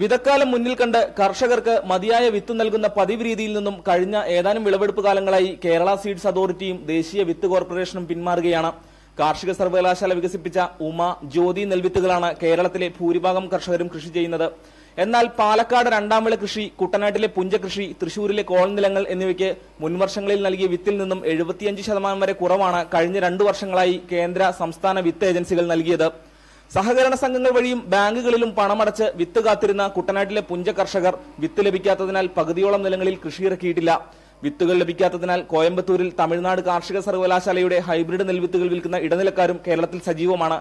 വിതക്കാലം മുന്നിൽ കണ്ട് കർഷകർക്ക് മതിയായ വിത്ത് നൽകുന്ന പതിവ് രീതിയിൽ നിന്നും കഴിഞ്ഞ ഏതാനും വിളവെടുപ്പ് കാലങ്ങളായി കേരള സീഡ്സ് അതോറിറ്റിയും ദേശീയ വിത്ത് കോർപ്പറേഷനും പിന്മാറുകയാണ്. കാർഷിക സർവകലാശാല വികസിപ്പിച്ച ഉമ ജ്യോതി നെൽവിത്തുകളാണ് കേരളത്തിലെ ഭൂരിഭാഗം കർഷകരും കൃഷി ചെയ്യുന്നത്. എന്നാൽ പാലക്കാട് രണ്ടാം വിള കൃഷി കുട്ടനാട്ടിലെ പുഞ്ചകൃഷി തൃശൂരിലെ കോൾ നിലങ്ങൾ എന്നിവയ്ക്ക് മുൻവർഷങ്ങളിൽ നൽകിയ വിത്തിൽ നിന്നും എഴുപത്തിയഞ്ച് ശതമാനം വരെ കുറവാണ് കഴിഞ്ഞ രണ്ടു വർഷങ്ങളായി കേന്ദ്ര സംസ്ഥാന വിത്ത് ഏജൻസികൾ നൽകിയത്. സഹകരണ സംഘങ്ങൾ വഴിയും ബാങ്കുകളിലും പണമടച്ച് വിത്ത് കാത്തിരുന്ന കുട്ടനാട്ടിലെ പുഞ്ച കർഷകർ വിത്ത് ലഭിക്കാത്തതിനാൽ പകുതിയോളം നിലങ്ങളിൽ കൃഷിയിറക്കിയിട്ടില്ല വിത്തുകൾ ലഭിക്കാത്തതിനാൽ കോയമ്പത്തൂരിൽ തമിഴ്നാട് കാർഷിക സർവകലാശാലയുടെ ഹൈബ്രിഡ് നെൽവിത്തുകൾ വിൽക്കുന്ന ഇടനിലക്കാരും കേരളത്തിൽ സജീവമാണ്.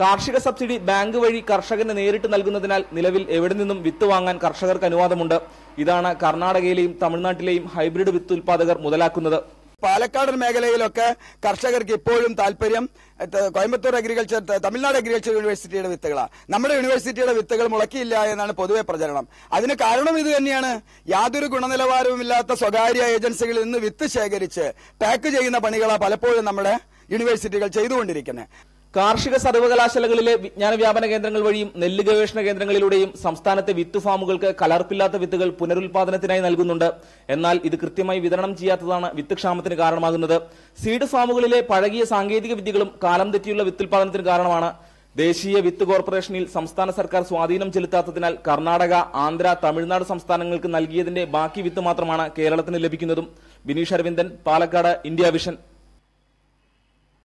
കാർഷിക സബ്സിഡി ബാങ്ക് വഴി കർഷകന് നേരിട്ട് നൽകുന്നതിനാൽ നിലവിൽ എവിടെ നിന്നും വിത്ത് വാങ്ങാൻ കർഷകർക്ക് അനുവാദമുണ്ട്. ഇതാണ് കർണാടകയിലെയും തമിഴ്നാട്ടിലെയും ഹൈബ്രിഡ് വിത്ത് ഉൽപാദകർ മുതലാക്കുന്നത്. പാലക്കാട് മേഖലയിലൊക്കെ കർഷകർക്ക് ഇപ്പോഴും താല്പര്യം കോയമ്പത്തൂർ അഗ്രികൾച്ചർ തമിഴ്നാട് അഗ്രികൾച്ചർ യൂണിവേഴ്സിറ്റിയുടെ വിത്തുകളാണ് നമ്മുടെ യൂണിവേഴ്സിറ്റിയുടെ വിത്തുകൾ മുളക്കിയില്ല എന്നാണ് പൊതുവെ പ്രചരണം. അതിന് കാരണം ഇത് തന്നെയാണ്. യാതൊരു ഗുണനിലവാരവുമില്ലാത്ത സ്വകാര്യ ഏജൻസികളിൽ നിന്ന് വിത്ത് ശേഖരിച്ച് പാക്ക് ചെയ്യുന്ന പണികളാണ് പലപ്പോഴും നമ്മുടെ യൂണിവേഴ്സിറ്റികൾ ചെയ്തുകൊണ്ടിരിക്കുന്നത് കാർഷിക സർവകലാശാലകളിലെ വിജ്ഞാന വ്യാപന കേന്ദ്രങ്ങൾ വഴിയും നെല്ല് ഗവേഷണ കേന്ദ്രങ്ങളിലൂടെയും സംസ്ഥാനത്തെ വിത്ത് ഫാമുകൾക്ക് കലർപ്പില്ലാത്ത വിത്തുകൾ പുനരുൽപാദനത്തിനായി നൽകുന്നുണ്ട്. എന്നാൽ ഇത് കൃത്യമായി വിതരണം ചെയ്യാത്തതാണ് വിത്ത് ക്ഷാമത്തിന് കാരണമാകുന്നത്. സീഡ് ഫാമുകളിലെ പഴകിയ സാങ്കേതിക വിദ്യകളും കാലം തെറ്റിയുള്ള വിത്തുൽപാദനത്തിന് കാരണമാണ്. ദേശീയ വിത്ത് കോർപ്പറേഷനിൽ സംസ്ഥാന സർക്കാർ സ്വാധീനം ചെലുത്താത്തതിനാൽ കർണാടക ആന്ധ്ര തമിഴ്നാട് സംസ്ഥാനങ്ങൾക്ക് നൽകിയതിന്റെ ബാക്കി വിത്ത് മാത്രമാണ് കേരളത്തിന് ലഭിക്കുന്നതും. Bineesh Aravindan Palakkad India vision.